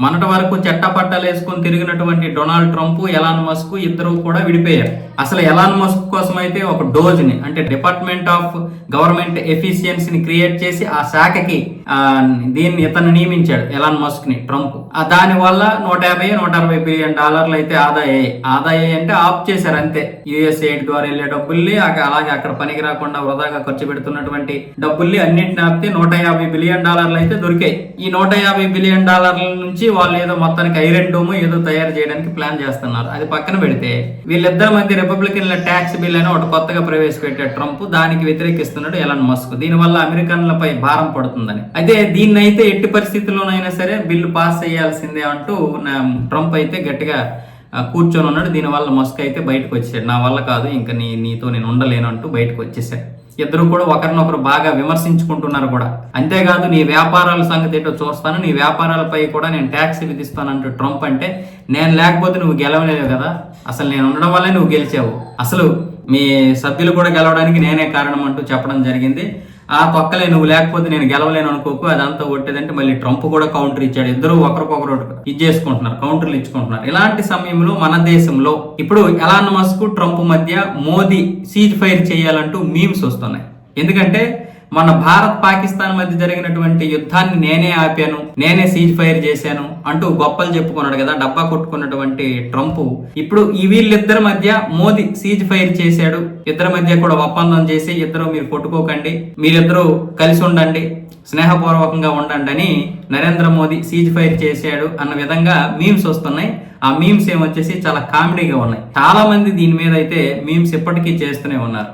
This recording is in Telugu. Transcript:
మొన్నటి వరకు చట్టపట్టాలు వేసుకొని తిరిగినటువంటి డొనాల్డ్ ట్రంప్ ఎలాన్ మస్క్ ఇద్దరు కూడా విడిపోయారు. అసలు ఎలాన్ మస్క్ కోసం అయితే ఒక డోజ్ని అంటే డిపార్ట్మెంట్ ఆఫ్ గవర్నమెంట్ ఎఫిషియన్సీని క్రియేట్ చేసి ఆ శాఖకి దీన్ని ఇతను నియమించాడు ఎలాన్ మస్క్ని ట్రంప్. ఆ దాని వల్ల నూట యాభై నూట అరవై బిలియన్ డాలర్లు అయితే ఆదా అయ్యాయి ఆదా అయ్యాయి అంటే ఆఫ్ చేశారు అంతే. యుఎస్ ఎయిడ్ ద్వారా వెళ్ళే డబ్బుల్ని అలాగే అక్కడ పనికి రాకుండా వృధాగా ఖర్చు పెడుతున్నటువంటి డబ్బుల్ని అన్నింటిని ఆపితే నూట యాభై బిలియన్ డాలర్లు అయితే దొరికాయి. ఈ నూట యాభై బిలియన్ డాలర్ల నుంచి వాళ్ళు ఏదో మొత్తానికి ఐరన్ డోమ్ ఏదో తయారు చేయడానికి ప్లాన్ చేస్తున్నారు. అది పక్కన పెడితే వీళ్ళిద్దరి మధ్య రిపబ్లికన్ల ట్యాక్స్ బిల్ అని ఒకటి కొత్తగా ప్రవేశపెట్టాడు ట్రంప్. దానికి వ్యతిరేకిస్తున్నాడు ఎలాన్ మస్క్. దీనివల్ల అమెరికన్లపై భారం పడుతుందని. అయితే దీన్ని అయితే ఎట్టి పరిస్థితుల్లోనైనా సరే బిల్లు పాస్ చేయాల్సిందే అంటూ నా ట్రంప్ అయితే గట్టిగా కూర్చొని ఉన్నాడు. దీనివల్ల మస్క్ అయితే బయటకు వచ్చాడు నా వల్ల కాదు ఇంకా నీ నీతో నేను ఉండలేను అంటూ బయటకు వచ్చేసాడు. ఇద్దరు కూడా ఒకరినొకరు బాగా విమర్శించుకుంటున్నారు కూడా. అంతేకాదు నీ వ్యాపారాల సంగతి ఏంటో చూస్తాను. నీ వ్యాపారాలపై కూడా నేను ట్యాక్స్ విధిస్తానంటూ ట్రంప్ అంటే నేను లేకపోతే నువ్వు గెలవలేవు కదా. అసలు నేను ఉండడం వల్లే నువ్వు గెలిచావు. అసలు మీ సభ్యులు కూడా గెలవడానికి నేనే కారణం అంటూ చెప్పడం జరిగింది. ఆ తొక్కలే నువ్వు లేకపోతే నేను గెలవలేను అనుకోకు అదంతా కొట్టేదంటే మళ్ళీ ట్రంప్ కూడా కౌంటర్ ఇచ్చాడు. ఇద్దరు ఒకరికొకరు ఇది చేసుకుంటున్నారు కౌంటర్లు ఇచ్చుకుంటున్నారు. ఇలాంటి సమయంలో మన దేశంలో ఇప్పుడు ఎలాన్ మస్క్ ట్రంప్ మధ్య మోదీ సీజ్ ఫైర్ చేయాలంటూ మీమ్స్ వస్తున్నాయి. ఎందుకంటే మన భారత్ పాకిస్తాన్ మధ్య జరిగినటువంటి యుద్ధాన్ని నేనే ఆపాను నేనే సీజ్ ఫైర్ చేశాను అంటూ గొప్పలు చెప్పుకున్నాడు కదా డబ్బా కొట్టుకున్నటువంటి ట్రంప్. ఇప్పుడు ఈ వీళ్ళిద్దరి మధ్య మోదీ సీజ్ ఫైర్ చేశాడు ఇద్దరి మధ్య కూడా ఒప్పందం చేసి ఇద్దరు మీరు కొట్టుకోకండి మీరిద్దరూ కలిసి ఉండండి స్నేహపూర్వకంగా ఉండండి అని నరేంద్ర మోదీ సీజ్ ఫైర్ చేశాడు అన్న విధంగా మీమ్స్ వస్తున్నాయి. ఆ మీమ్స్ ఏమొచ్చేసి చాలా కామెడీగా ఉన్నాయి. చాలా మంది దీని మీద అయితే మీమ్స్ ఇప్పటికీ చేస్తూనే ఉన్నారు.